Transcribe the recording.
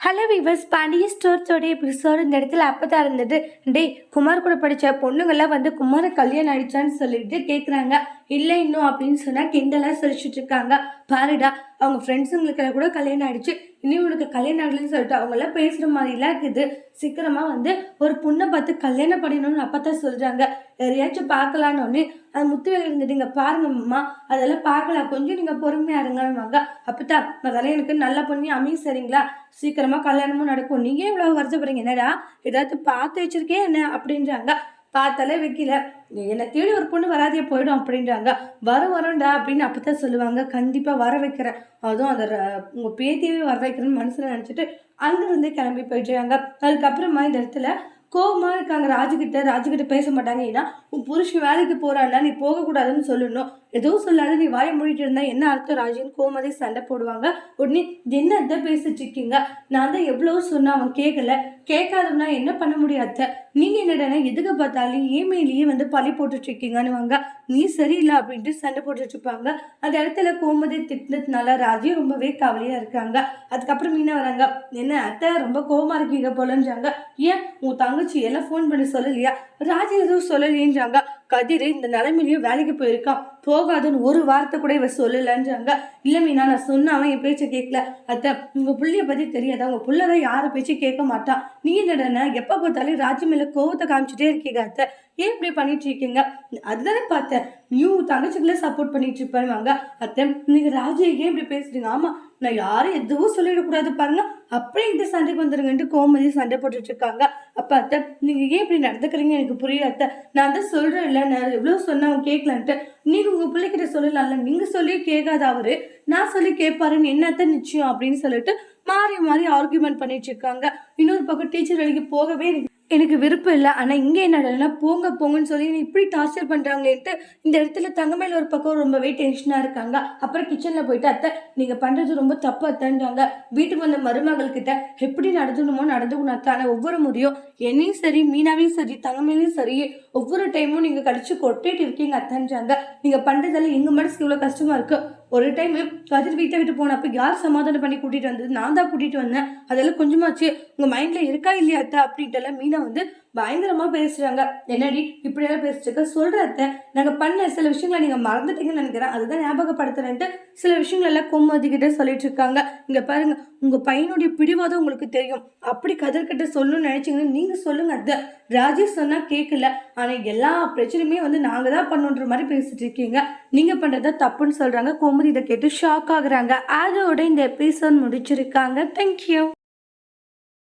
Hello viewers Pandiya ஸ்டோர்ஸோடைய episode இந்த இடத்துல அப்போ தான் இருந்தது. டேய் குமார் கூட படித்த பொண்ணுங்கள்லாம் வந்து குமாரை கல்யாணம் ஆயிடுச்சான்னு சொல்லிட்டு கேட்குறாங்க இல்லை இன்னும் அப்படின்னு சொன்னால் கிண்டலாக சொல்லிச்சுட்டு இருக்காங்க. பாருடா அவங்க ஃப்ரெண்ட்ஸுங்களுக்கெல்லாம் கூட கல்யாணம் ஆயிடுச்சு. இனி உனக்கு கல்யாணம் ஆகலன்னு சொல்லிட்டு அவங்களாம் பேசுகிற மாதிரிலாம் இருக்குது. சீக்கிரமாக வந்து ஒரு பொண்ணை பார்த்து கல்யாணம் பண்ணணும்னு அப்போ தான் சொல்கிறாங்க யாரையாச்சும் பார்க்கலான்னு அது முத்துவேல இருந்துட்டு இங்கே பாருங்கம்மா அதெல்லாம் பார்க்கலாம். கொஞ்சம் நீங்கள் பொறுமையாக இருங்கன்னுவாங்க அப்போ அதெல்லாம் எனக்கு நல்ல பொண்ணு அமையும் சரிங்களா? சீக்கிரமாக கல்யாணமும் நடக்கும். நீங்கள் இவ்வளோ வருஷப்படுறீங்க என்னடா ஏதாவது பார்த்து வச்சிருக்கே என்ன? அப்படின்றாங்க. பார்த்தாலே வைக்கல. என்னை தேடி ஒரு பொண்ணு வராதே போயிடும் அப்படின்றாங்க. வர வரண்டா அப்படின்னு அப்போ தான் சொல்லுவாங்க. கண்டிப்பாக வர வைக்கிறேன். அதுவும் அந்த உங்கள் பேத்தியவே வர வைக்கிறேன்னு மனசில் நினச்சிட்டு அங்கிருந்தே கிளம்பி போயிடுறாங்க அதுக்கப்புறமா இந்த இடத்துல கோபமாக இருக்காங்க ராஜுகிட்ட ராஜுகிட்ட பேச மாட்டாங்க. ஏன்னா உன் புருஷன் வேலைக்கு போகிறான்னா நீ போகக்கூடாதுன்னு சொல்லணும். எதுவும் சொல்லாத நீ வாயை மூடிட்டு இருந்தா என்ன அர்த்தம்? ராஜுன்னு கோமதி சண்டை போடுவாங்க. உடனே என்ன அத்தை பேசிட்டு இருக்கீங்க? நான் தான் எவ்வளோ சொன்னா அவன் கேட்கல கேட்காதவனா என்ன பண்ண முடியாத நீங்கள் என்னடனா எதுக்கு பார்த்தாலும் ஏமையிலேயே வந்து பழி போட்டுட்டு இருக்கீங்கன்னுவாங்க. நீ சரியில்லை அப்படின்ட்டு சண்டை போட்டுட்டு இருப்பாங்க. அந்த இடத்துல கோமதி திட்டினதுனால ராஜி ரொம்பவே கவலையாக இருக்காங்க. அதுக்கப்புறம் மீனா வராங்க. என்ன அத்தை? ரொம்ப கோவமா இருக்கீங்க போலன்றாங்க. ஏன்? உன் தங்கச்சி எல்லாம் ஃபோன் பண்ணி சொல்லலையா? ராஜி எதுவும் சொல்லலையேன்றாங்க கதிர் இந்த நிலைமையிலையும் வேலைக்கு போயிருக்கான் போகாதுன்னு ஒரு வார்த்தை கூட இவ சொல்லலன்றாங்க. இல்லை மீனா நான் சொன்ன அவன் என் பேச்சை கேட்கல அத்தை உங்கள் புள்ளைய பத்தி தெரியாதா? உங்க புள்ளதான் யாரை பேச்சு கேட்க மாட்டான் நீ என்னடனா எப்போ பார்த்தாலும் ராஜ்யம் மேலே கோவத்தை காமிச்சிட்டே இருக்கீங்க அத்தை. ஏன் இப்படி பண்ணிட்டு இருக்கீங்க? அதுதானே பார்த்தேன். நீ உன் தங்கச்சிக்குள்ள சப்போர்ட் பண்ணிட்டு இருப்பாங்க. அத்தை நீங்க ராஜியை ஏன் இப்படி பேசுறீங்க? ஆமா நான் யாரும் எதுவும் சொல்லிடக்கூடாது பாருங்க. அப்படியே இந்த சண்டைக்கு வந்துருங்கன்ட்டு கோமதி சண்டை போட்டுட்டு இருக்காங்க. அப்போ அத்தை நீங்கள் ஏன் இப்படி நடந்துக்கிறீங்க எனக்கு புரியல அத்தை. நான் தான் சொல்கிறேன் இல்ல நான் எவ்வளவு சொன்னா அவன் கேட்கலான்ட்டு நீங்க உங்க பிள்ளைக்கிட்ட சொல்லலாம்ல. நீங்க சொல்லி கேட்காத அவரு நான் சொல்லி கேட்பாருன்னு என்னத்த நிச்சயம் அப்படின்னு சொல்லிட்டு மாறி மாறி ஆர்குமெண்ட் பண்ணிட்டு இருக்காங்க. இன்னொரு பக்கம் டீச்சர் வேலைக்கு போகவே எனக்கு விருப்பம் இல்லை. ஆனால் இங்கே என்னடனா போங்க போங்கன்னு சொல்லி என்னை இப்படி டார்ச்சர் பண்ணுறாங்களேன்ட்டு இந்த இடத்துல தங்கமேல ஒரு பக்கம் ரொம்பவே டென்ஷனாக இருக்காங்க. அப்புறம் கிச்சனில் போயிட்டு அத்தை நீங்கள் பண்ணுறது ரொம்ப தப்பு அத்தைன்றாங்க. வீட்டுக்கு வந்த மருமகள்கிட்ட எப்படி நடந்துணுமோ நடந்துக்கணும் அத்தை. ஆனால் ஒவ்வொரு முறையும் என்னையும் சரி மீனாவையும் சரி தங்கமேலையும் சரி ஒவ்வொரு டைமும் நீங்கள் கடிச்சு கொட்டிட்டு இருக்கீங்க அத்தைன்றாங்க. நீங்கள் பண்ணுறதெல்லாம் எங்கள் மனசுக்கு இவ்வளோ கஷ்டமாக இருக்குது ஒரு டைம் கதிர் வீட்டை விட்டு போனப்போ யார் சமாதானம் பண்ணி கூட்டிகிட்டு வந்தது நான் தான் கூட்டிகிட்டு வந்தேன். அதெல்லாம் கொஞ்சமாச்சு உங்கள் மைண்டில் இருக்கா இல்லையா அத்தை? அப்படின்ட்டு எல்லாம் மீனா வந்து பயங்கரமாக பேசுகிறாங்க என்னடி இப்படியெல்லாம் பேசிட்டு சொல்கிறத நாங்கள் பண்ண சில விஷயங்களை நீங்கள் மறந்துட்டீங்கன்னு நினைக்கிறேன். அதுதான் ஞாபகப்படுத்துறேன்ட்டு சில விஷயங்களெல்லாம் கொம்மதிக்கிட்டே சொல்லிட்டு இருக்காங்க. இங்கே பாருங்கள் உங்கள் பையனுடைய பிடிவாதம் உங்களுக்கு தெரியும். அப்படி கதர்கிட்ட சொல்லணும்னு நினைச்சீங்கன்னா நீங்கள் சொல்லுங்க அது ராஜேஷ் சொன்னால் கேட்கல ஆனால் எல்லா பிரச்சனையுமே வந்து நாங்கள் தான் பண்ணுன்ற மாதிரி பேசிட்டு இருக்கீங்க. நீங்கள் பண்றத தப்புன்னு சொல்கிறாங்க கோமதி இதை கேட்டு ஷாக் ஆகுறாங்க. அதோட இந்த எபிசோட் முடிச்சிருக்காங்க. தேங்க்யூ